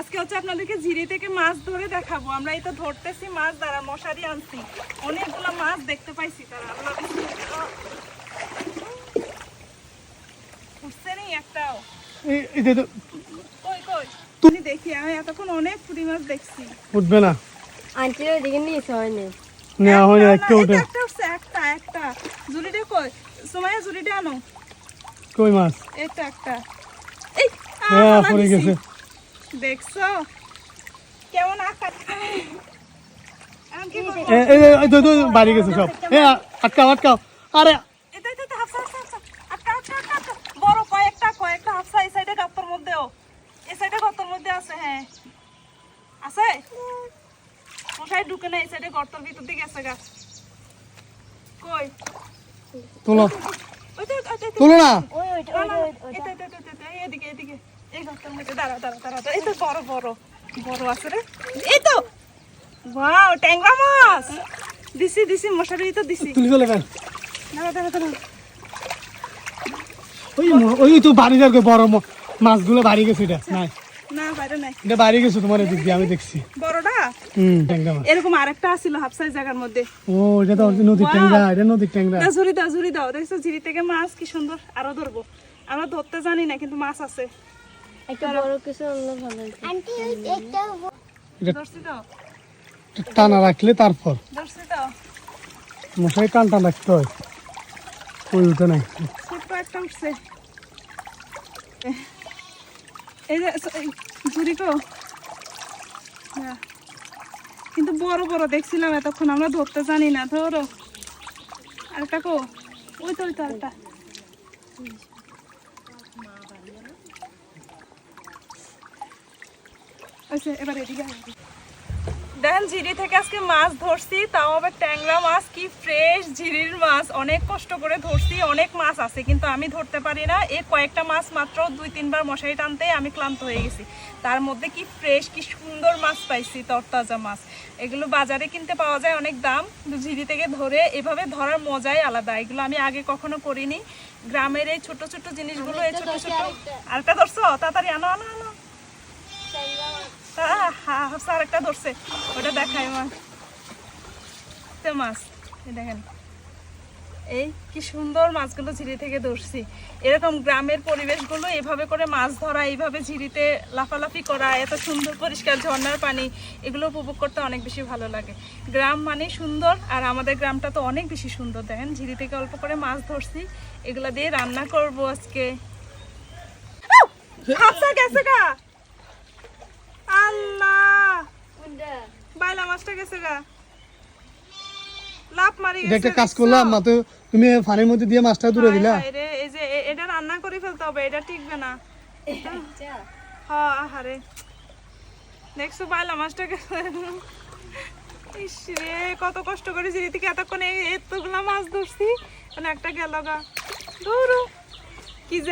আজকে হচ্ছে আপনাদেরকে ঝিরি থেকে মাছ ধরে দেখাবো। আমরা এই তো ধরতেছি মাছ দ্বারা মশারি আনছি। অনেকগুলো মাছ দেখতে পাইছি তারা। উঠছে একটাও? কই কই? তুমি দেখি আমি এতক্ষণ অনেক পুঁটি মাছ দেখছি। উঠবে না। আন্টির ওইদিকে নিয়েছে হয়নি। নেওয়া হয় না না, একটা উঠে। একটা উঠছে একটা একটা। ঝুড়িটা কই? সময় ঝুড়িটা আনো। কই মাছ? এটা একটা। এই আ, ফালা পড়ে গেছে। দেখছ? কেমন আকার? বাড়ি গেছে সব। আটকাও আটকাও। আরে। বড় কয়েকটা কয়েকটা হাফসা এই সাইডে গাত্তর মধ্যেও। এই সাইডে গর্তর মধ্যে আছে হ্যাঁ। আছে? মশাই ঢুকে না এই সাইডে গর্তর ভিতর দিকে আছে গা। কই? তোলো। তোলো না। ওই এদিকে এদিকে। এই গর্তের মধ্যে দাঁড়া দাঁড়া দাঁড়া দাঁড়া। এই তো বড় বড় বড় আছে রে। এই তো! ওয়াও ট্যাংরা মাছ! দিছি দিছি মশারি তো দিছি। তুলি চলে গেল দাঁড়া দাঁড়া দাঁড়া ওই ওই তো বাড়ি যাবে বড় মাছগুলো বাড়ি গেছে এটা নাই। না বাইরে নাই। এটা বাড়ি গেছে তোমার এদিক দিয়ে আমি দেখছি। বড়টা? হুম ট্যাংরা মাছ। এরকম আরেকটা আছিল হাফ সাইজ জায়গার মধ্যে। ও এটা তো নদীর ট্যাংরা এটা নদীর ট্যাংরা। দাও ঝুড়ি দাও ঝুড়ি দাও। দেখছ ঝিরি থেকে মাছ কি সুন্দর। আরও ধরবো। আমরা ধরতে জানি না কিন্তু মাছ আছে। একটা বড় কিছু আনলে ভালো আন্টি একটা এটা ধরছি তো। টানা রাখলে তারপর। মশাই টান টান রাখতে হয়। উঠে নাই। ছোট্ট একটা উঠছে। এই যে এই তো কিন্তু বড় বড় দেখছিলাম এতক্ষণ আমরা ধরতে জানি না ধরো। আরেকটা কো। ওই তো ওই তো আরেকটা আচ্ছা এবার এদিকে দেখেন ঝিরি থেকে আজকে মাছ ধরছি তাও আবার ট্যাংরা মাছ কি ফ্রেশ ঝিরির মাছ। অনেক কষ্ট করে ধরছি অনেক মাছ আছে কিন্তু আমি ধরতে পারি না। এই কয়েকটা মাছ মাত্র দুই তিনবার মশারি টানতে আমি ক্লান্ত হয়ে গেছি। তার মধ্যে কি ফ্রেশ কি সুন্দর মাছ পাইছি তরতাজা মাছ। এগুলো বাজারে কিনতে পাওয়া যায় অনেক দাম ঝিরি থেকে ধরে এভাবে ধরার মজাই আলাদা। এগুলো আমি আগে কখনো করিনি। গ্রামের এই ছোট ছোট জিনিসগুলো এই ছোট ছোট। আরেকটা ধরছো? তাড়াতাড়ি আনো আনো আনো। হাফসা আরেকটা ধরছে। ওটা দেখাই আমার। তে মাছ। দেখেন। এই কি সুন্দর মাছগুলো ঝিরি থেকে ধরছি। এরকম গ্রামের পরিবেশগুলো এভাবে করে মাছ ধরা, এইভাবে ঝিরিতে লাফালাফি করা, এত সুন্দর পরিষ্কার ঝর্ণার পানি, এগুলো উপভোগ করতে অনেক বেশি ভালো লাগে। গ্রাম মানে সুন্দর, আর আমাদের গ্রামটা তো অনেক বেশি সুন্দর। দেখেন, ঝিরি থেকে অল্প করে মাছ ধরছি। এগুলো দিয়ে রান্না করব আজকে। গেছে গা! মাছটা গেছে গা। লাভ মারি গেছে একটা কাজ করলাম মা তো তুমি পানির মধ্যে দিয়ে মাছটা দূরে দিলা। এই যে এটা রান্না করে ফেলতে হবে এটা টিকবে না। হ্যাঁ আহারে। দেখছ বাইলা মাছটা গেছে কত কষ্ট করে জিরি থেকে এতক্ষণ এতগুলা মাছ ধরছি মানে একটা গেল গা। ধরো। কি যে